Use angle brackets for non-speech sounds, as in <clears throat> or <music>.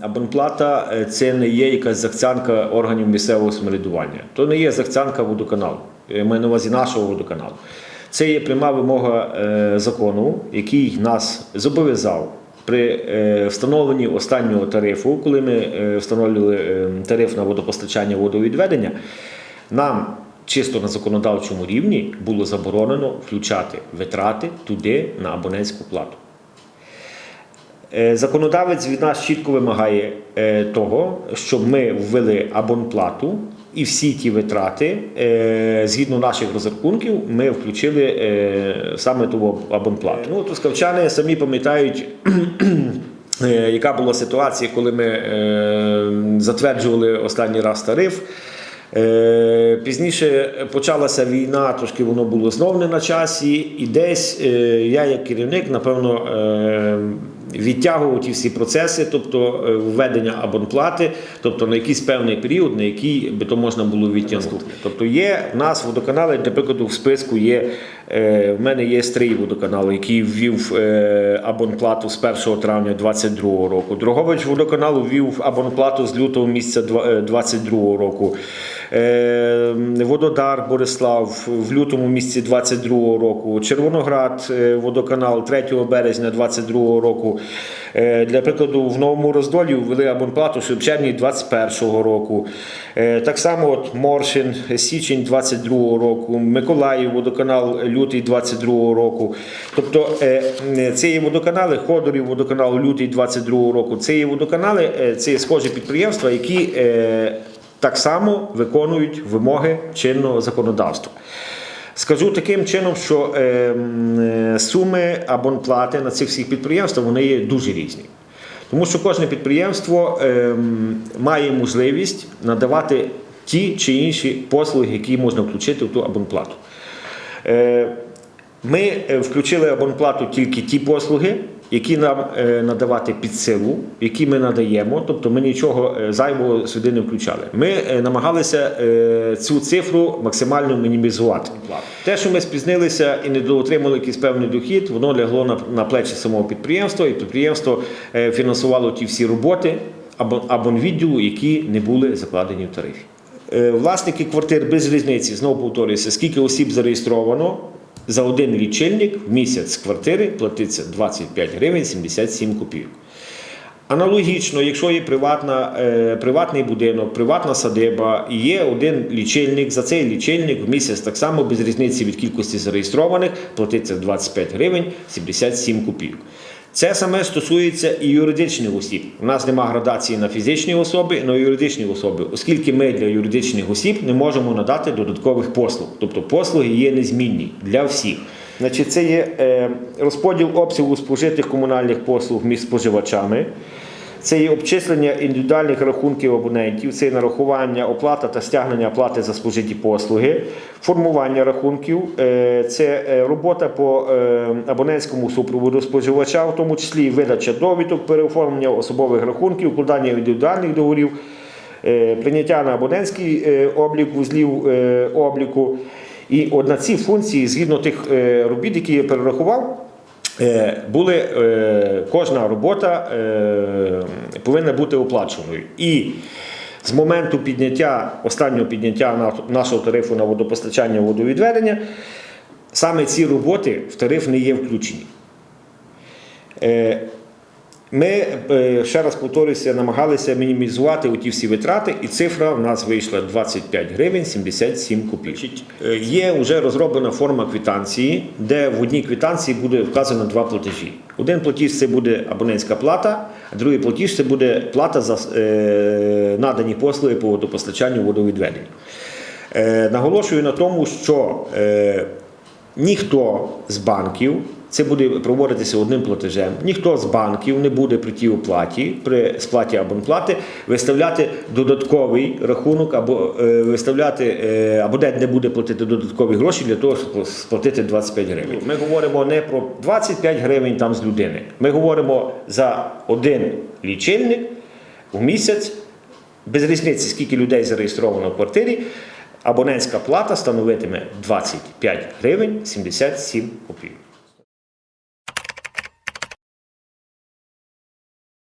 Абонплата е, це не є якась захцянка органів місцевого самоврядування. То не є захцянка водоканалу, маю на увазі нашого водоканалу. Це є пряма вимога е, закону, який нас зобов'язав при е, встановленні останнього тарифу, коли ми встановлювали тариф на водопостачання водовідведення, нам чисто на законодавчому рівні було заборонено включати витрати туди на абонентську плату. Е, Законодавець від нас чітко вимагає е, того, щоб ми ввели абонплату і всі ті витрати, е, згідно наших розрахунків, ми включили саме ту абонплату. Ну, трускавчани самі пам'ятають. <clears throat> Яка була ситуація, коли ми затверджували останній раз тариф? Пізніше почалася війна, трошки воно було знов не на часі, і десь я, як керівник, напевно, відтягував ті всі процеси, тобто е, введення абонплати, тобто на якийсь певний період, на який би то можна було відтягнути. Тобто є в нас водоканали, для прикладу, в списку є. е, В мене є стрій водоканалу, який ввів е, абонплату з 1 травня 2022 року. Дрогович водоканалу ввів абонплату з лютого місяця 2022 року. Е, Вододар Борислав в лютому місяці 22 року. Червоноград е, водоканал 3 березня 22 року. Е, Для прикладу, в новому роздолі ввели абонплату в червні 21 року. Так само от Моршин, січень 22 року, Миколаїв водоканал лютий 22 року. Тобто це є водоканали, Ходорів водоканал лютий 22 року. Це є водоканали, це є схожі підприємства, які так само виконують вимоги чинного законодавства. Скажу таким чином, що е, е, суми абонплати на цих всіх підприємствах вони є дуже різні. Тому що кожне підприємство е, має можливість надавати ті чи інші послуги, які можна включити в ту абонплату. Е, Ми е, включили абонплату тільки ті послуги, які нам е, надавати під силу, які ми надаємо, тобто ми нічого е, зайвого сюди не включали. Ми е, намагалися цю цифру максимально мінімізувати. Те, що ми спізнилися і не доотримали якийсь певний дохід, воно лягло на, плечі самого підприємства, і підприємство фінансувало ті всі роботи або абонвідділу, які не були закладені в тарифі. Власники квартир без різниці, знову повторюся, скільки осіб зареєстровано, за один лічильник в місяць з квартири платиться 25 гривень 77 копійок. Аналогічно, якщо є приватна, е, приватний будинок, приватна садиба, і є один лічильник, за цей лічильник в місяць так само без різниці від кількості зареєстрованих платиться 25 гривень 77 копійок. Це саме стосується і юридичних осіб. У нас нема градації на фізичні особи, на юридичні особи, оскільки ми для юридичних осіб не можемо надати додаткових послуг. Тобто послуги є незмінні для всіх. Значить, це є е, розподіл обсягу спожитих комунальних послуг між споживачами. Це є обчислення індивідуальних рахунків абонентів, це є нарахування, оплата та стягнення оплати за спожиті послуги, формування рахунків, е, це е, робота по е, абонентському супроводу споживача, в тому числі видача довідок, переоформлення особових рахунків, укладання індивідуальних договорів, прийняття на абонентський облік вузлів обліку. І от на ці функції, згідно тих робіт, які я перерахував, були е, кожна робота е, повинна бути оплаченою. І з моменту підняття, останнього підняття нашого тарифу на водопостачання водовідведення, саме ці роботи в тариф не є включені. Ми, е, ще раз повторюся, намагалися мінімізувати ті всі витрати, і цифра в нас вийшла 25 гривень 77 копійок. Е, Є вже розроблена форма квитанції, де в одній квитанції буде вказано два платежі. Один платіж це буде абонентська плата, а другий платіж це буде плата за е, надані послуги по водопостачанню водовідведенню. Наголошую на тому, що ніхто з банків, це буде проводитися одним платежем, ніхто з банків не буде при тій оплаті, при сплаті абонплати виставляти додатковий рахунок або е, виставляти, е, абонент не буде платити додаткові гроші для того, щоб сплатити 25 гривень. Ми говоримо не про 25 гривень там з людини. Ми говоримо за один лічильник у місяць без різниці, скільки людей зареєстровано в квартирі, абонентська плата становитиме 25 гривень 77 копійок.